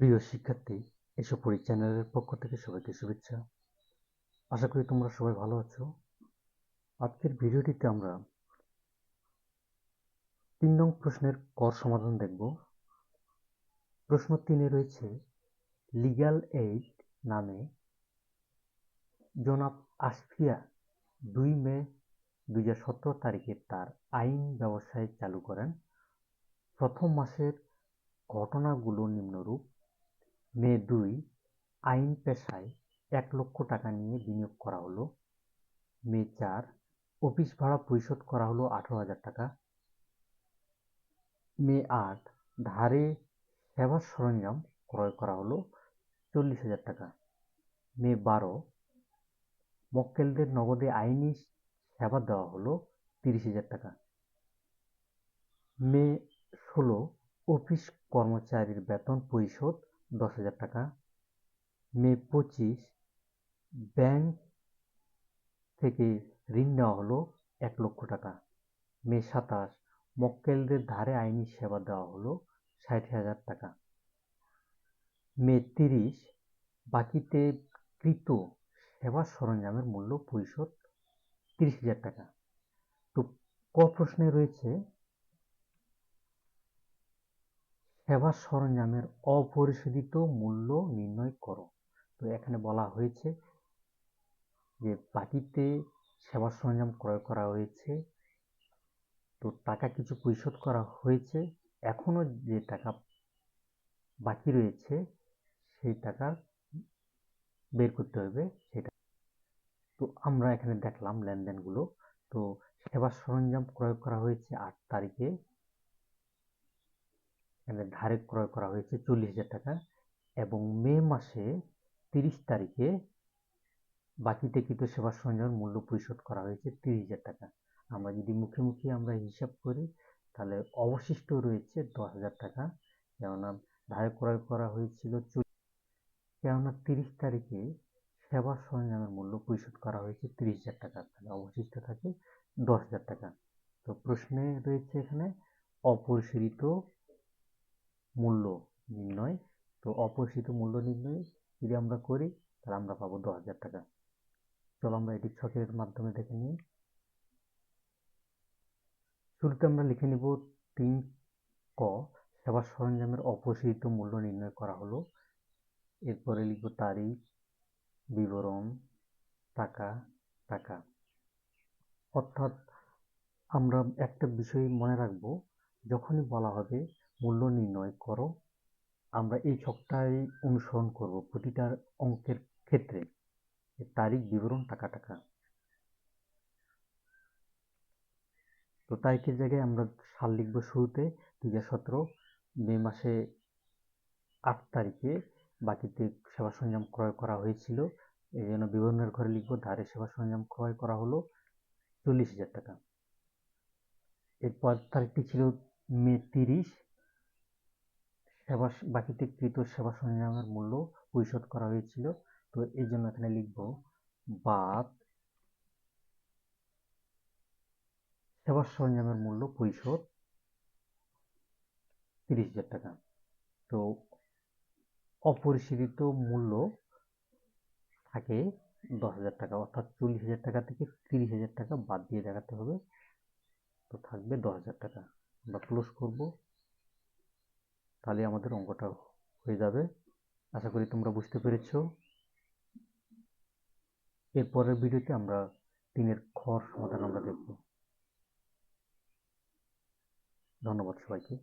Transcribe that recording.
প্রিয় শিক্ষার্থী এসব পড়ি চ্যানেলের পক্ষ থেকে সবাইকে শুভেচ্ছা। আশা করি তোমরা সবাই ভালো আছো। আজকের ভিডিওটিতে আমরা তিন নং প্রশ্নের কর সমাধান দেখব। প্রশ্ন তিনে রয়েছে লিগ্যাল এইড নামে জনাব আসফিয়া দুই মে দুই হাজার সতেরো তারিখে তার আইন ব্যবসায় চালু করেন। প্রথম মাসের ঘটনাগুলো নিম্নরূপ। মে দুই আইন পেশায় এক লক্ষ টাকা নিয়ে বিনিয়োগ করা হলো। মে চার অফিস ভাড়া পরিশোধ করা হলো আঠারো হাজার টাকা। মে আট ধারে সেবার সরঞ্জাম ক্রয় করা হলো চল্লিশ হাজার টাকা। মে বারো মক্কেলদের নগদে আইনি সেবা দেওয়া হলো তিরিশ হাজার টাকা। মে ষোলো অফিস কর্মচারীর বেতন পরিশোধ দশ হাজার টাকা। মে পঁচিশ, ব্যাংক থেকে ঋণ নেওয়া হলো এক লক্ষ টাকা। মে সাতাশ, মক্কেলদের ধারে আইনি সেবা দেওয়া হলো ষাট হাজার টাকা। মে তিরিশ, বাকিতে কৃত সেবা সরঞ্জামের মূল্য পরিশোধ তিরিশ হাজার টাকা। তো ক প্রশ্নে রয়েছে সেবা সরঞ্জামের অপরিশোধিত মূল্য নির্ণয় করো। তো এখানে বলা হয়েছে যে বাকিতে সেবা সরঞ্জাম ক্রয় করা হয়েছে, তো টাকা কিছু পরিশোধ করা হয়েছে, এখনও যে টাকা বাকি রয়েছে সেই টাকা বের করতে হবে সেটা। তো আমরা এখানে দেখলাম লেনদেনগুলো। তো সেবা সরঞ্জাম ক্রয় করা হয়েছে আট তারিখে। ধারে ক্রয় করা হয়েছে চল্লিশ হাজার টাকা এবং মে মাসে তিরিশ তারিখে বাকিতে কৃত সেবা সরঞ্জামের মূল্য পরিশোধ করা হয়েছে তিরিশ হাজার টাকা। আমরা যদি মুখে মুখে আমরা হিসাব করি, তাহলে অবশিষ্ট রয়েছে দশ হাজার টাকা। কেননা ধারে ক্রয় করা হয়েছিল কেননা তিরিশ তারিখে সেবা সরঞ্জামের মূল্য পরিশোধ করা হয়েছে তিরিশ হাজার টাকা। তাহলে অবশিষ্ট থাকে দশ হাজার টাকা। তো প্রশ্নে রয়েছে এখানে, অপরিশোধিত মূল্য নির্ণয়। তো অপরিচিত মূল্য নির্ণয় যদি আমরা করি, তাহলে আমরা পাবো দশ হাজার টাকা। চলো আমরা এটি ছকের মাধ্যমে দেখে নিই। শুরুতে আমরা লিখে নিব তিন ক। সেবা সরঞ্জামের অপরিচিত মূল্য নির্ণয় করা হলো। এরপরে লিখব তারিখ, বিবরণ, টাকা টাকা। অর্থাৎ আমরা একটা বিষয় মনে রাখব, যখনই বলা হবে মূল্য নির্ণয় করো। আমরা এই ছকটাই অনুসরণ করব প্রতিটার অঙ্কের ক্ষেত্রে। তারিখ, বিবরণ, টাকা টাকা। তো তারিখের জায়গায় আমরা সাল লিখব শুরুতে দুই সতেরো, মে মাসে আট তারিখে বাকিতে সেবা সরঞ্জাম ক্রয় করা হয়েছিল। এই জন্য বিবরণের ঘরে লিখব ধারে সেবা সরঞ্জাম ক্রয় করা হলো চল্লিশ হাজার টাকা। এরপর তারিখটি ছিল মে তিরিশ সেবা বাকিতে কৃত সেবা সরঞ্জামের মূল্য পরিশোধ করা হয়েছিল। তো এই জন্য এখানে লিখব বাদ সেবা সরঞ্জামের মূল্য পরিশোধ তিরিশ হাজার টাকা। তো অপরিশোধিত মূল্য থাকে দশ হাজার টাকা, অর্থাৎ চল্লিশ হাজার টাকা থেকে তিরিশ হাজার টাকা বাদ দিয়ে দেখাতে হবে। তো থাকবে দশ হাজার টাকা। আমরা ক্লোজ করব। তাহলে আমাদের অঙ্কটা হয়ে যাবে। আশা করি তোমরা বুঝতে পেরেছ। এরপরের ভিডিওতে আমরা তিনের খর সমাধান আমরা দেখব। ধন্যবাদ সবাইকে।